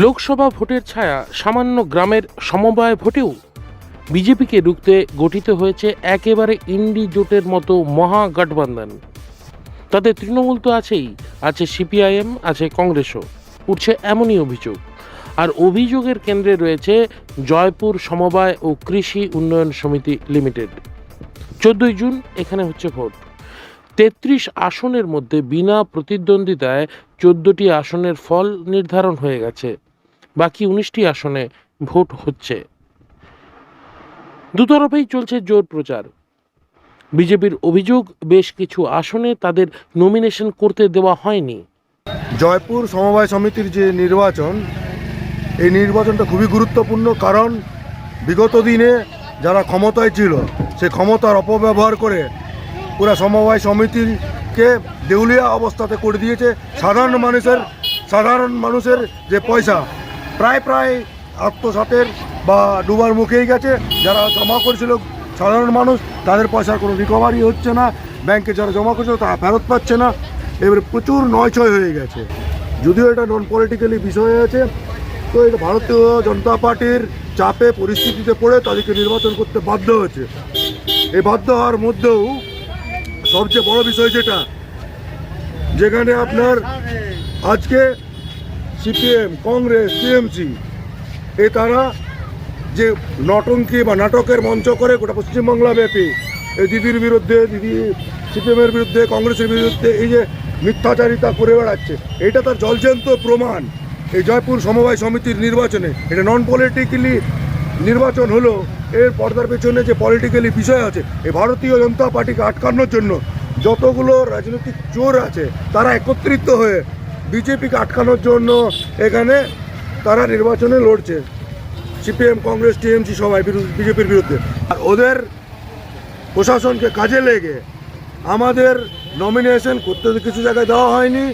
লোকসভা ভোটের ছায়া সামান্য গ্রামের সমবায় ভোটেও বিজেপিকে রুখতে গঠিত হয়েছে একেবারে ইন্ডি জোটের মতো মহা গঠবন্ধন তাতে তৃণমূল তো আছেই, আছে সিপিআইএম, আছে কংগ্রেসও, উঠছে এমনই অভিযোগ। আর অভিযোগের কেন্দ্রে রয়েছে জয়পুর সমবায় ও কৃষি উন্নয়ন সমিতি লিমিটেড। চোদ্দই জুন, এখানে হচ্ছে ভোট। তেত্রিশ আসনের মধ্যে বিনা প্রতিদ্বন্দ্বিতায় চোদ্দটি আসনের ফল নির্ধারণ হয়ে গেছে। বাকি উনিশটি আসনে ভোট হচ্ছে। দুতরফেই চলছে জোর প্রচার। বিজেপির অভিযোগ, বেশ কিছু আসনে তাদের নমিনেশন করতে দেওয়া হয়নি। জয়পুর সমবায় সমিতির যে নির্বাচন, এই নির্বাচনটা খুবই গুরুত্বপূর্ণ কারণ বিগত দিনে যারা ক্ষমতায় ছিল, সে ক্ষমতার অপব্যবহার করে পুরা সমবায় সমিতিকে দেউলিয়া অবস্থাতে করে দিয়েছে। সাধারণ মানুষের সাধারণ মানুষের যে পয়সা, প্রায় প্রায় আত্মসাতের বা ডুবার মুখেই গেছে। যারা জমা করেছিল সাধারণ মানুষ, তাদের পয়সার কোনো রিকভারি হচ্ছে না। ব্যাংকে যারা জমা করেছিল, তারা ফেরত পাচ্ছে না। এবারে প্রচুর নয়ছয় হয়ে গেছে। যদিও এটা নন পলিটিক্যালি বিষয় আছে, তো এটা ভারতীয় জনতা পার্টির চাপে, পরিস্থিতিতে পড়ে তাদেরকে নির্বাচন করতে বাধ্য হয়েছে। এই বাধ্য হওয়ার মধ্যেও সবচেয়ে বড় বিষয় যেটা, যেখানে আপনার আজকে সিপিএম, কংগ্রেস টিএমসি এ তারা যে নটঙ্কি বা নাটকের মঞ্চ করে গোটা পশ্চিমবাংলা ব্যাপী, এই দিদির বিরুদ্ধে, দিদি সিপিএমের বিরুদ্ধে, কংগ্রেসের বিরুদ্ধে এই যে মিথ্যাচারিতা করে বেড়াচ্ছে, এটা তার জলজন্ত প্রমাণ। এই জয়পুর সমবায় সমিতির নির্বাচনে, এটা নন পলিটিক্যালি নির্বাচন হলো এর পর্দার পেছনে যে পলিটিক্যালি বিষয় আছে এই ভারতীয় জনতা পার্টিকে আটকানোর জন্য যতগুলো রাজনৈতিক চোর আছে, তারা একত্রিত হয়ে বিজেপিকে আটকানোর জন্য এখানে তারা নির্বাচনে লড়ছে। সিপিএম, কংগ্রেস, টিএমসি সবাই বিজেপির বিরুদ্ধে। আর ওদের প্রশাসনকে কাজে লেগে আমাদের নমিনেশন করতে কিছু জায়গায় দেওয়া হয়নি।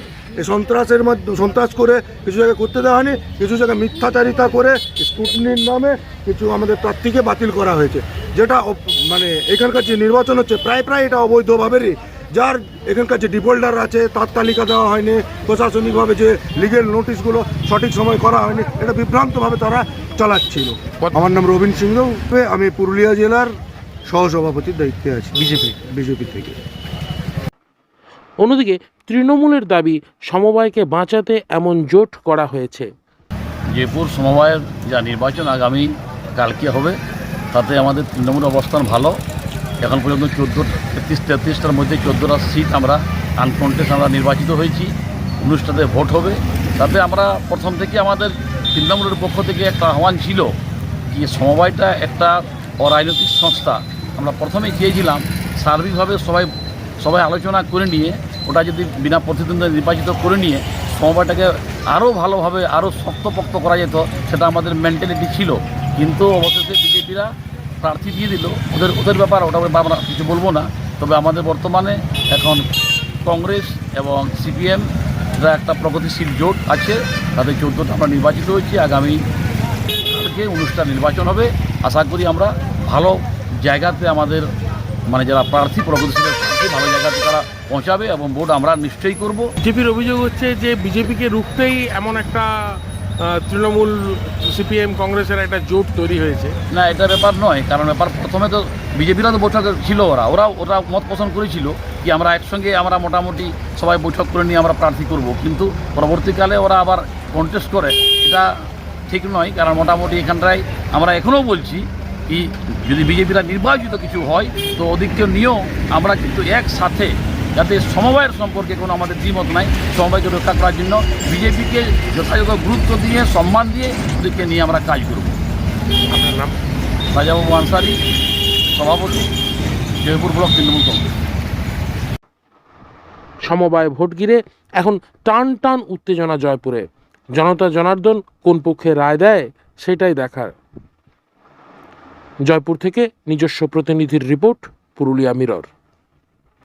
এই সন্ত্রাসের মাধ্যমে সন্ত্রাস করে কিছু জায়গায় করতে দেওয়া হয়নি কিছু জায়গায় মিথ্যাচারিতা করে স্কুটনির নামে কিছু আমাদের প্রার্থীকে বাতিল করা হয়েছে। যেটা মানে এখানকার যে নির্বাচন হচ্ছে প্রায় প্রায় এটা অবৈধভাবেরই। যার এখানকার যে ডিফল্টার আছে তার তালিকা দেওয়া হয়নি প্রশাসনিকভাবে যে লিগেল নোটিশগুলো সঠিক সময় করা হয়নি এটা বিভ্রান্তভাবে তারা চালাচ্ছিল। আমার নাম রবীন সিংহ আমি পুরুলিয়া জেলার সহসভাপতির দায়িত্বে আছি বিজেপি। বিজেপি থেকে। অন্যদিকে তৃণমূলের দাবি সমবায়কে বাঁচাতে এমন জোট করা হয়েছে। জয়পুর সমবায়ের যা নির্বাচন আগামী কালকে হবে, তাতে আমাদের তৃণমূল অবস্থান ভালো। এখন পর্যন্ত চোদ্দ, তেত্রিশ, তেত্রিশটার মধ্যে চোদ্দোটা সিট আমরা আনকন্টেস্ট আমরা নির্বাচিত হয়েছি। উনিশটাতে ভোট হবে। তাতে আমরা প্রথম থেকে আমাদের তৃণমূলের পক্ষ থেকে একটা আহ্বান ছিল যে সমবায়টা একটা অরাজনৈতিক সংস্থা। আমরা প্রথমেই চেয়েছিলাম সার্বিকভাবে সবাই সবাই আলোচনা করে নিয়ে ওটা যদি বিনা প্রতিদ্বন্দ্বিতা নির্বাচিত করে নিয়ে সমবায়টাকে আরও ভালোভাবে আরও শক্তপোক্ত করা যেত, সেটা আমাদের মেন্টালিটি ছিল। কিন্তু অবশেষে বিজেপিরা প্রার্থী দিয়ে দিল। ওদের ওদের ব্যাপার, ওটা আমরা কিছু বলব না। তবে আমাদের বর্তমানে এখন কংগ্রেস এবং সিপিএম এরা একটা প্রগতিশীল জোট আছে, তাদের চোদ্দোটা আমরা নির্বাচিত হয়েছি। আগামী কালকে অনুষ্ঠান নির্বাচন হবে। আশা করি আমরা ভালো জায়গাতে আমাদের মানে যারা প্রার্থী, প্রগতিশীল প্রার্থী ভালো জায়গাতে তারা পৌঁছাবে এবং ভোট আমরা নিশ্চয়ই করব। বিজেপির অভিযোগ হচ্ছে যে বিজেপিকে রুখতেই এমন একটা তৃণমূল সিপিএম কংগ্রেসের একটা জোট তৈরি হয়েছে। না এটা ব্যাপার নয় কারণ ব্যাপার প্রথমে তো বিজেপিরা তো বৈঠক ছিল ওরা ওরা ওরা মত পোষণ করেছিল কি আমরা একসঙ্গে আমরা মোটামুটি সবাই বৈঠক করে নিয়ে আমরা প্রার্থী করব। কিন্তু পরবর্তীকালে ওরা আবার কন্টেস্ট করে এটা ঠিক নয় কারণ মোটামুটি এখানটায় আমরা এখনও বলছি কি যদি বিজেপিরা নির্বাচিত কিছু হয় তো ওদিককে নিয়েও আমরা কিন্তু একসাথে যাতে সমবায়ের সম্পর্কে কোনো আমাদের দ্বিমত নাই সমবায়কে রক্ষা করার জন্য বিজেপিকে যথাযথ গুরুত্ব দিয়ে সম্মান দিয়ে ওদিককে নিয়ে আমরা কাজ করব। আপনার নাম? রাজাবাবু আনসারি সভাপতি জয়পুর ব্লক তৃণমূল কংগ্রেস। সমবায় ভোট ঘিরে এখন টান টান উত্তেজনা জয়পুরে। জনতা জনার্দন কোন পক্ষে রায় দেয় সেটাই দেখার। জয়পুর থেকে নিজস্ব প্রতিনিধির রিপোর্ট পুরুলিয়া মিরর।